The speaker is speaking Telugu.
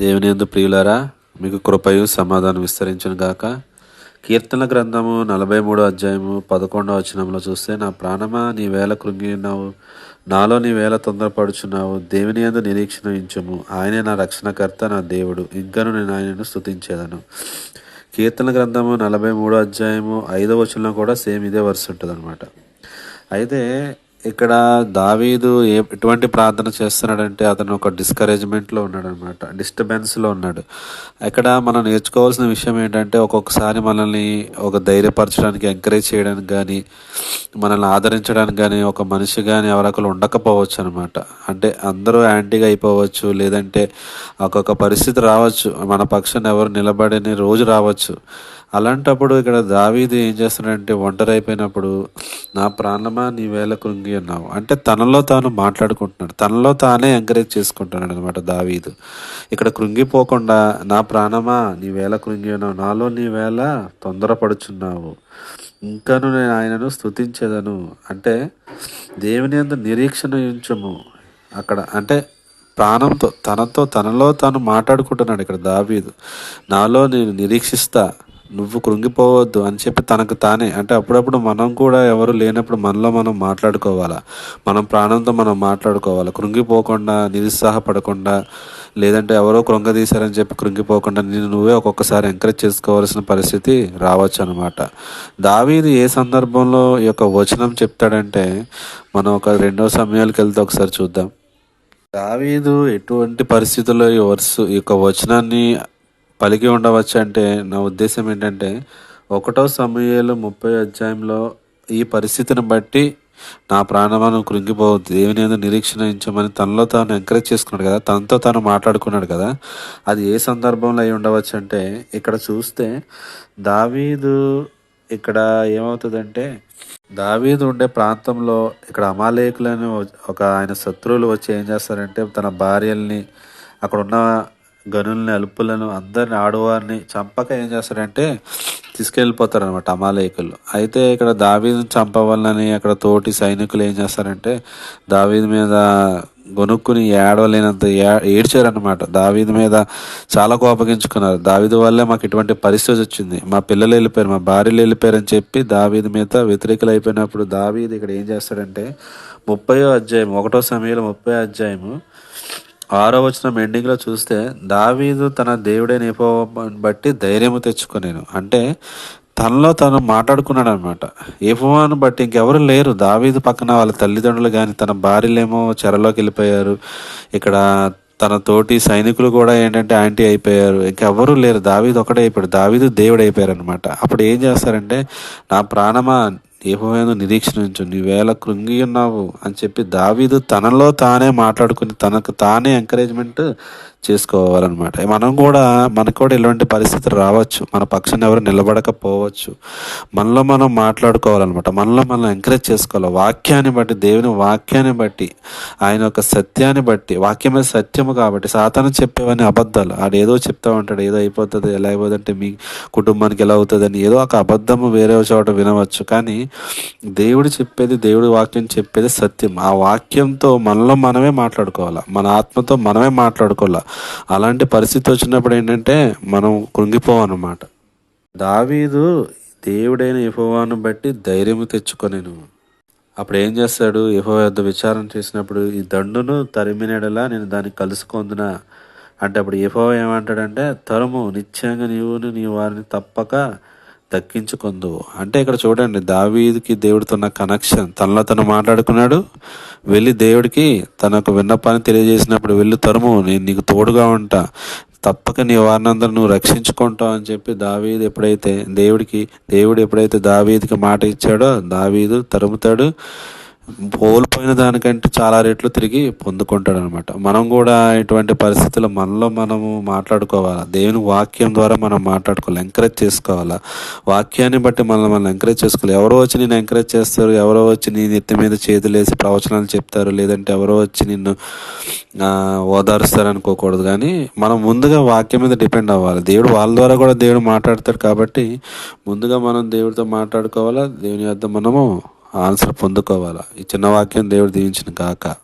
దేవుని యందు ప్రియులారా మీకు కృపయు సమాధానం విస్తరించను గాక. కీర్తన గ్రంథము నలభై మూడో అధ్యాయము పదకొండో వచనంలో చూస్తే నా ప్రాణమా నీ వేల కృంగినావు నాలో నీ వేల తొందరపడుచున్నావు దేవుని ఎందు నిరీక్షణ ఇంచము. ఆయనే నా రక్షణకర్త నా దేవుడు. ఇంకను నేను ఆయనను స్థుతించేదను కీర్తన గ్రంథము నలభై మూడో అధ్యాయము ఐదో వచనంలో కూడా సేమ్ ఇదే వరుస ఉంటుంది అయితే ఇక్కడ దావీదు ఏ ఎటువంటి ప్రార్థన చేస్తున్నాడంటే అతను ఒక డిస్కరేజ్మెంట్లో ఉన్నాడు అనమాట డిస్టర్బెన్స్లో ఉన్నాడు. ఇక్కడ మనం నేర్చుకోవాల్సిన విషయం ఏంటంటే ఒక్కొక్కసారి మనల్ని ఒక ధైర్యపరచడానికి ఎంకరేజ్ చేయడానికి కానీ మనల్ని ఆదరించడానికి కానీ ఒక మనిషి కానీ ఎవరొకరు ఉండకపోవచ్చు అనమాట. అంటే అందరూ యాంటీగా అయిపోవచ్చు లేదంటే ఒక్కొక్క పరిస్థితి రావచ్చు. మన పక్షాన్ని ఎవరు నిలబడని రోజు రావచ్చు. అలాంటప్పుడు ఇక్కడ దావీది ఏం చేస్తున్నాడంటే ఒంటరి అయిపోయినప్పుడు నా ప్రాణమా నీ వేల కృంగి ఉన్నావు అంటే తనలో తాను మాట్లాడుకుంటున్నాడు. తనలో తానే ఎంకరేజ్ చేసుకుంటున్నాడు అనమాట దావీదు. ఇక్కడ కృంగిపోకుండా నా ప్రాణమా నీ వేల కృంగి ఉన్నావు నాలో నీ వేళ తొందరపడుచున్నావు. ఇంకాను నేను ఆయనను స్తుతించేదను. అంటే దేవుని అందు నిరీక్షణ ఉంచము. అక్కడ అంటే ప్రాణంతో తనతో తనలో తాను మాట్లాడుకుంటున్నాడు ఇక్కడ దావీదు. నాలో నేను నిరీక్షిస్తా. నువ్వు కృంగిపోవద్దు అని చెప్పి తనకు తానే. అంటే అప్పుడప్పుడు మనం కూడా ఎవరు లేనప్పుడు మనలో మనం మాట్లాడుకోవాలా? మనం ప్రాణంతో మనం మాట్లాడుకోవాలి? కృంగిపోకుండా నిరుత్సాహపడకుండా లేదంటే ఎవరో కృంగదీశారని చెప్పి కృంగిపోకుండా నేను నువ్వే ఒక్కొక్కసారి ఎంకరేజ్ చేసుకోవాల్సిన పరిస్థితి రావచ్చు అనమాట దావీది ఏ సందర్భంలో ఈ యొక్క వచనం చెప్తాడంటే మనం ఒక రెండో సమయాలకు వెళ్తే ఒకసారి చూద్దాం. దావీదు ఎటువంటి పరిస్థితుల్లో ఈ వర్స్ ఈ యొక్క వచనాన్ని పలికి ఉండవచ్చు అంటే నా ఉద్దేశం ఏంటంటే ఒకటో సమయాలు ముప్పై అధ్యాయంలో ఈ పరిస్థితిని బట్టి నా ప్రాణమానం కృంగిపోవద్దు. దేవుని ఏదో నిరీక్షణ ఇచ్చమని తనలో తాను ఎంకరేజ్ చేసుకున్నాడు కదా తనతో తాను మాట్లాడుకున్నాడు కదా అది ఏ సందర్భంలో అయి ఉండవచ్చు అంటే ఇక్కడ చూస్తే దావీదు ఇక్కడ ఏమవుతుందంటే దావీదు ఉండే ప్రాంతంలో ఇక్కడ అమాలేకులని ఒక ఆయన శత్రువులు వచ్చి ఏం చేస్తారంటే తన భార్యల్ని అక్కడ ఉన్న గనుల్ని అలుపులను అందరిని ఆడవారిని చంపక ఏం చేస్తారంటే తీసుకెళ్ళిపోతారు అనమాట అమాలేకులు. అయితే ఇక్కడ దావీదు చంపవాలని అక్కడ తోటి సైనికులు ఏం చేస్తారంటే దావీదు మీద గొనుక్కుని ఏడవలేనంత ఏ- ఏడ్చారనమాట దావీదు మీద చాలా కోపగించుకున్నారు. దావీదు వల్లే మాకు ఇటువంటి పరిస్థితి వచ్చింది. మా పిల్లలు వెళ్ళిపోయారు మా భార్యలు వెళ్ళిపోయారని అని చెప్పి దావీదు మీద వ్యతిరేకులు అయిపోయినప్పుడు దావీదు ఇక్కడ ఏం చేస్తాడంటే ముప్పయో అధ్యాయం ఒకటో సమయంలో ముప్పై అధ్యాయము ఆరో వచ్చిన ఎండింగ్లో చూస్తే దావీదు తన దేవుడైన నేపో బట్టి ధైర్యము తెచ్చుకునేను. అంటే తనలో తను మాట్లాడుకున్నాడు అనమాట యెహోవాను బట్టి ఇంకెవరు లేరు. దావీదు పక్కన వాళ్ళ తల్లిదండ్రులు కానీ తన భార్యలేమో చెరలోకి వెళ్ళిపోయారు. ఇక్కడ తన తోటి సైనికులు కూడా ఏంటంటే యాంటీ అయిపోయారు. ఇంకెవరూ లేరు. దావీదు ఒకటే అయిపోయాడు. దావీదు దేవుడు అయిపోయారు అనమాట అప్పుడు ఏం చేస్తారంటే నా ప్రాణమా యెహోవాను నిరీక్షించు నీవేళ కృంగి ఉన్నావు అని చెప్పి దావీదు తనలో తానే మాట్లాడుకుని తనకు తానే ఎంకరేజ్మెంట్ చేసుకోవాలన్నమాట. మనం కూడా మనకు కూడా ఇలాంటి పరిస్థితి రావచ్చు. మన పక్షాన్ని ఎవరు నిలబడకపోవచ్చు. మనలో మనం మాట్లాడుకోవాలన్నమాట. మనలో మనం ఎంకరేజ్ చేసుకోవాలి. వాక్యాన్ని బట్టి దేవుని వాక్యాన్ని బట్టి ఆయన యొక్క సత్యాన్ని బట్టి వాక్యమే సత్యము కాబట్టి సాతాను చెప్పేవన్నీ అబద్ధాలు. ఆడు ఏదో చెప్తా ఉంటాడు ఏదో అయిపోతుంది ఎలా అయిపోతుంది అంటే మీ కుటుంబానికి ఎలా అవుతుందని ఏదో ఒక అబద్ధము వేరే చోట వినవచ్చు. కానీ దేవుడు చెప్పేది దేవుడి వాక్యం చెప్పేది సత్యం. ఆ వాక్యంతో మనలో మనమే మాట్లాడుకోవాలి? మన ఆత్మతో మనమే మాట్లాడుకోవాలి? అలాంటి పరిస్థితి వచ్చినప్పుడు ఏంటంటే మనం కృంగిపోవన్నమాట. దావీదు దేవుడైన ఇఫోవాను బట్టి ధైర్యము తెచ్చుకొనేను అప్పుడు ఏం చేస్తాడు? ఇఫో యొద్ విచారణ చేసినప్పుడు ఈ దండును తరిమినడలా నేను దాన్ని కలుసుకొందునా అంటే అప్పుడు యెహో ఏమంటాడంటే తరుము నిశ్చయంగా నీవును నీ వారిని తప్పక దక్కించుకుందువు అంటే ఇక్కడ చూడండి దావీదుకి దేవుడితో ఉన్న కనెక్షన్ తనలో తను మాట్లాడుకున్నాడు వెళ్ళి దేవుడికి తనకు విన్నపాన్ని తెలియజేసినప్పుడు వెళ్ళి తరుము నేను నీకు తోడుగా ఉంటా. తప్పక నీ వారినందరూ నువ్వు రక్షించుకుంటావు అని చెప్పి దావీదు ఎప్పుడైతే దేవుడికి దేవుడు ఎప్పుడైతే దావీదికి మాట ఇచ్చాడో దావీదు తరుముతాడు. కోల్పోయిన దానికంటే చాలా రేట్లు తిరిగి పొందుకుంటాడు అనమాట మనం కూడా ఇటువంటి పరిస్థితులు మనలో మనము మాట్లాడుకోవాలా? దేవుని వాక్యం ద్వారా మనం మాట్లాడుకోవాలి? ఎంకరేజ్ చేసుకోవాలా? వాక్యాన్ని బట్టి మనల్ని మనం ఎంకరేజ్ చేసుకోవాలి. ఎవరో వచ్చి నేను ఎంకరేజ్ చేస్తారు ఎవరో వచ్చి నీ నెత్తి మీద చేతులు వేసి ప్రవచనాలు చెప్తారు లేదంటే ఎవరో వచ్చి నిన్ను ఓదారుస్తారు అనుకోకూడదు. కానీ మనం ముందుగా వాక్యం మీద డిపెండ్ అవ్వాలి. దేవుడు వాళ్ళ ద్వారా కూడా దేవుడు మాట్లాడతాడు కాబట్టి ముందుగా మనం దేవుడితో మాట్లాడుకోవాలా? దేవుని వద్ద మనము ఆన్సర్ పొందుకోవాలా? ఈ చిన్న వాక్యం దేవుడు దీవించిన కాక